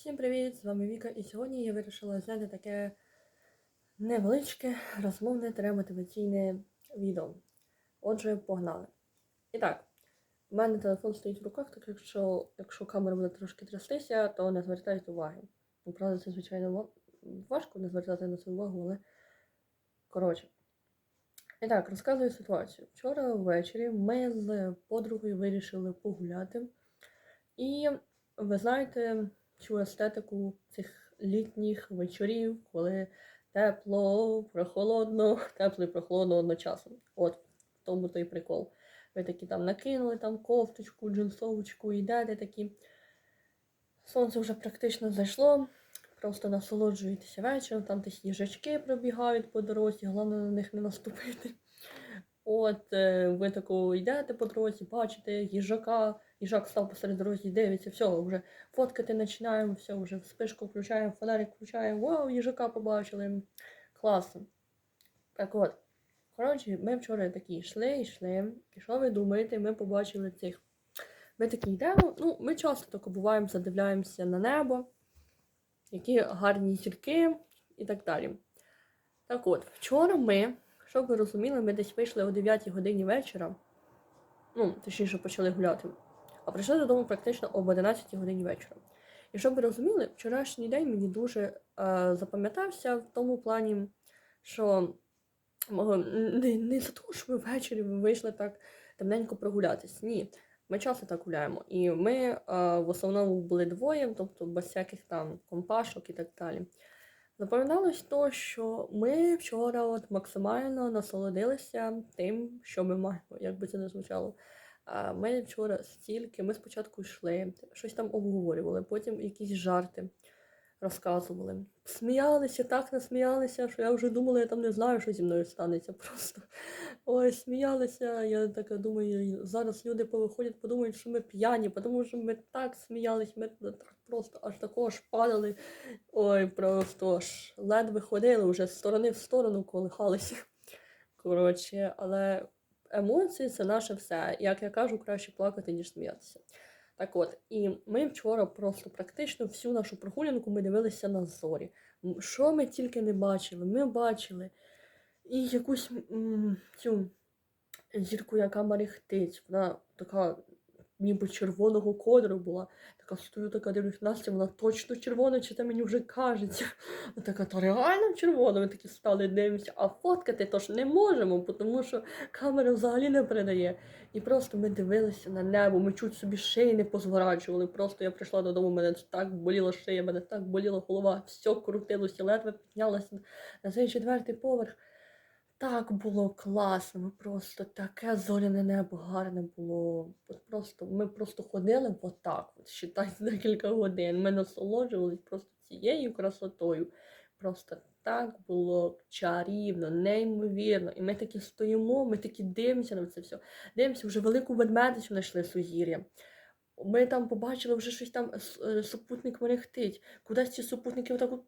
Всім привіт! З вами Віка, і сьогодні я вирішила зняти таке невеличке розмовне мотиваційне відео. Отже, погнали. І так, у мене телефон стоїть в руках, так якщо, якщо камера буде трошки трястися, то не звертайте уваги. Ну, правда, це, звичайно, важко не звертати на це увагу, але коротше. І так, розказую ситуацію. Вчора ввечері ми з подругою вирішили погуляти. І ви знаєте цю естетику цих літніх вечорів, коли тепло, прохолодно, тепло і прохолодно одночасно. От в тому той прикол. Ви такі там накинули там кофточку, джинсовочку, йдете такі. Сонце вже практично зайшло, просто насолоджуєтеся вечором, там десь їжачки пробігають по дорозі, головне на них не наступити. От е, ви тако йдете по дорозі, бачите їжака, їжак став посеред дорозі, дивиться, все, вже фоткати починаємо, все, вже спишку включаємо, фонарик включаємо, вау, їжака побачили. Класно. Так от, коротше, ми вчора такі йшли, йшли. І що ви думаєте, ми побачили цих. Ми такі йдемо, ну, ми часто тако буваємо, задивляємося на небо, які гарні зірки і так далі. Так от, вчора ми, щоб ви розуміли, ми десь вийшли о 9 годині вечора. Ну, точніше, почали гуляти. А прийшли додому практично об 11 годині вечора. І щоб ви розуміли, вчорашній день мені дуже е, запам'ятався в тому плані, що не, не за те, що ми ввечері вийшли так темненько прогулятись. Ні. Ми часто так гуляємо. І ми е, в основному були двоє, тобто без всяких там компашок і так далі. Запам'яталось то, що ми вчора от максимально насолодилися тим, що ми маємо, як би це не звучало. А вчора стільки, ми спочатку йшли, щось там обговорювали, потім якісь жарти розказували. Сміялися, так насміялися, що я вже думала, я там не знаю, що зі мною станеться просто. Ой, сміялися. Я така думаю, зараз люди повиходять, подумають, що ми п'яні, тому що ми так сміялись, ми так просто аж такого ж падали. Ой, просто аж ледве ходили, вже з сторони в сторону колихалися. Коротше, але емоції це наше все. Як я кажу, краще плакати, ніж сміятися. Так от, і ми вчора просто практично всю нашу прогулянку ми дивилися на зорі. Що ми тільки не бачили? Ми бачили і якусь м, цю зірку, яка мерехтить. Вона така ніби червоного кольору була. Така стою, така дивлюсь, Настя, вона точно червона, чи це мені вже кажеться. А така, то реально червона. Ми такі стали дивимося, а фоткати то не можемо, тому що камера взагалі не передає. І просто ми дивилися на небо, ми чуть собі шиї не позворачували. Просто я прийшла додому, мене так боліла шия, мене так боліла голова, все крутилося, ледве піднялася на цей четвертий поверх. Так було класно, ми просто таке зоряне небо гарне було. Просто, ми просто ходили отак, от, считай, декілька годин. Ми насолоджувались просто цією красотою. Просто так було чарівно, неймовірно. І ми такі стоїмо, ми такі дивимося на це все. Дивимося, вже велику ведмедицю знайшли сузір'я. Ми там побачили вже щось там е, супутник мерехтить. Кудись ці супутники отак от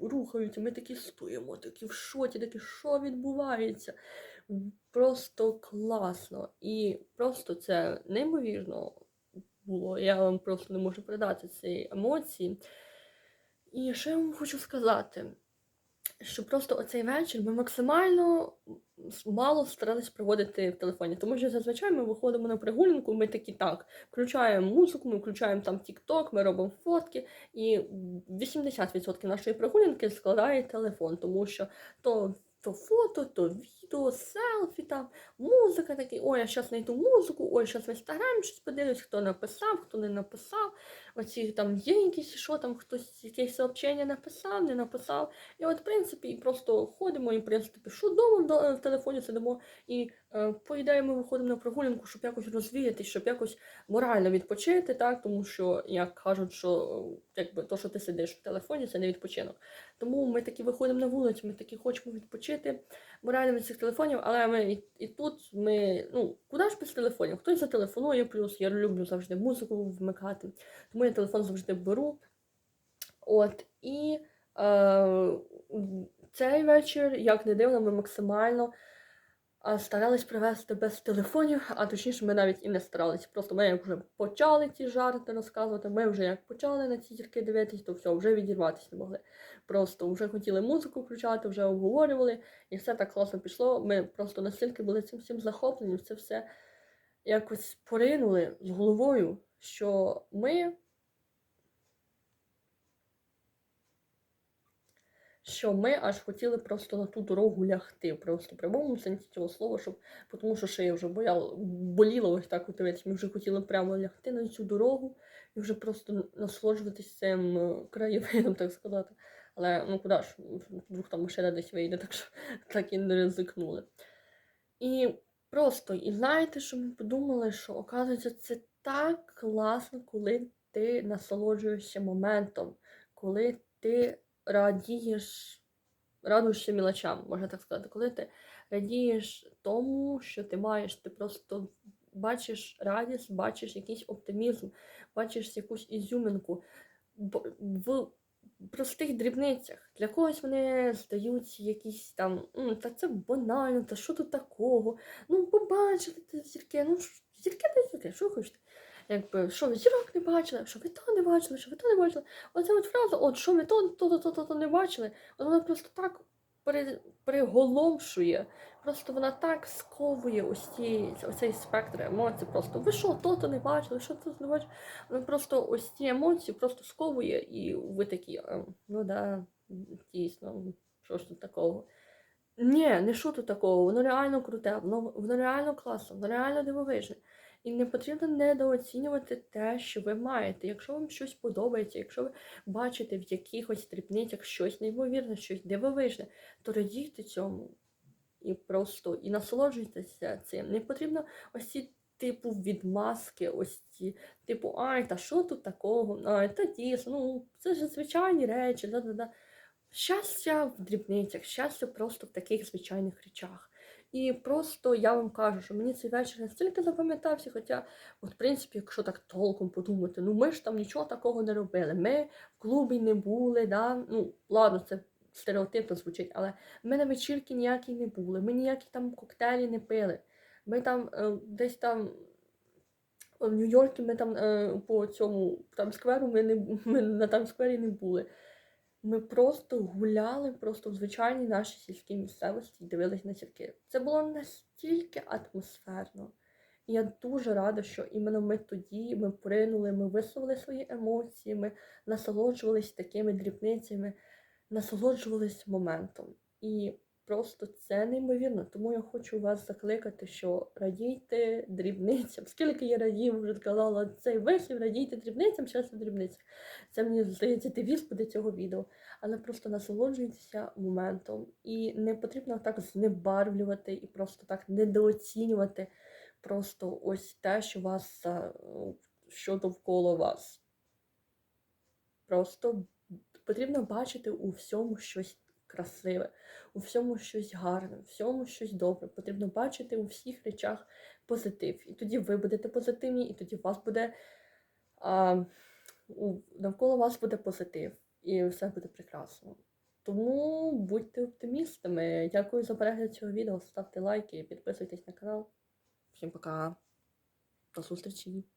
рухаються. Ми такі стоїмо, такі в шоці, такі, що відбувається? Просто класно. І просто це неймовірно було. Я вам просто не можу передати ці емоції. І що я вам хочу сказати? Що просто оцей вечір ми максимально мало старались проводити в телефоні. Тому що зазвичай ми виходимо на прогулянку, ми такі так, включаємо музику, ми включаємо там TikTok, ми робимо фотки, і 80% нашої прогулянки складає телефон, тому що то, то фото, то відео, селфі, там, музика такі, ой, я зараз знайду музику, ой, зараз в інстаграмі щось подивлюсь, хто написав, хто не написав. Оці там є якісь, що там хтось якесь сообщення написав, не написав. І от, в принципі, і просто ходимо, і в принципі, що вдома в, телефоні сидимо, і е, по ідеї ми виходимо на прогулянку, щоб якось розвіятись, щоб якось морально відпочити, так, тому що, як кажуть, що е, якби то, що ти сидиш в телефоні, це не відпочинок. Тому ми такі виходимо на вулицю, ми такі хочемо відпочити морально від цих телефонів, але ми і, і тут ми, ну, куди ж без телефонів? Хтось зателефонує, плюс я люблю завжди музику вмикати, тому я телефон завжди беру. От, і е, цей вечір, як не дивно, ми максимально старались привезти без телефонів, а точніше, ми навіть і не старались. Просто ми як вже почали ці жарти розказувати. Ми вже як почали на ці зірки дивитись, то все, вже відірватися не могли. Просто вже хотіли музику включати, вже обговорювали, і все так класно пішло. Ми просто настільки були цим всім захоплені, це все якось поринули з головою, що ми. Що ми аж хотіли просто на ту дорогу лягти, просто в прямому сенсі цього слова, щоб тому що шия вже бояла, боліла ось так от дивитися. Ми вже хотіли прямо лягти на цю дорогу і вже просто насолоджуватися цим е, краєвидом, так сказати. Але ну куди ж, вдруг там машина десь вийде, так що так і не ризикнули. І просто, і знаєте, що ми подумали, що оказується, це так класно, коли ти насолоджуєшся моментом, коли ти радієш, радуєшся мілочам, можна так сказати, коли ти радієш тому, що ти маєш, ти просто бачиш радість, бачиш якийсь оптимізм, бачиш якусь ізюминку в простих дрібницях. Для когось вони здаються якісь там, «М, та це банально, та що тут такого? Ну, побачили ти зірки, ну зірки та зірки, що хочете? Якби, що ви зірок не бачили, що ви то не бачили, що ви то не бачили. Оця от фраза, от що ви то, то, то, то, то, то не бачили, вона просто так пере, приголомшує, просто вона так сковує ось ці, оцей спектр емоцій. Просто ви що, то, то не бачили, що то не бачили. Вона просто ось ці емоції просто сковує, і ви такі, «Ем, ну да, дійсно, що ж тут такого. Ні, не що тут такого, воно реально круте, воно, воно реально класно, воно реально дивовижне. І не потрібно недооцінювати те, що ви маєте. Якщо вам щось подобається, якщо ви бачите в якихось дрібницях щось неймовірне, щось дивовижне, то радійте цьому і просто і насолоджуйтеся цим. Не потрібно ось ці типу відмазки, ось ці, типу, ай, та що тут такого? Ай, та дійсно, ну це ж звичайні речі. Да-да-да. Щастя в дрібницях, щастя просто в таких звичайних речах. І просто я вам кажу, що мені цей вечір настільки запам'ятався, хоча, от, в принципі, якщо так толком подумати, ну ми ж там нічого такого не робили. Ми в клубі не були, да? ну ладно, це стереотипно звучить, але ми на вечірки ніякі не були, ми ніякі там коктейлі не пили. Ми там е, десь там в Нью-Йорку ми там е, по цьому Таймскверу ми, не, ми на Таймсквері не були. Ми просто гуляли просто в звичайній нашій сільській місцевості і дивились на зірки. Це було настільки атмосферно. І я дуже рада, що іменно ми тоді ми поринули, ми висловили свої емоції, ми насолоджувались такими дрібницями, насолоджувались моментом. І просто це неймовірно. Тому я хочу вас закликати, що радійте дрібницям. Скільки я радів, вже сказала цей вислів, радійте дрібницям, щастя дрібницям. Це мені здається девіз буде цього відео. Але просто насолоджуйтеся моментом. І не потрібно так знебарвлювати і просто так недооцінювати просто ось те, що вас е, що довкола вас. Просто потрібно бачити у всьому щось красиве, у всьому щось гарне, у всьому щось добре. Потрібно бачити у всіх речах позитив. І тоді ви будете позитивні, і тоді у вас буде а, у, навколо вас буде позитив, і все буде прекрасно. Тому будьте оптимістами. Дякую за перегляд цього відео. Ставте лайки, підписуйтесь на канал. Всім пока. До зустрічі!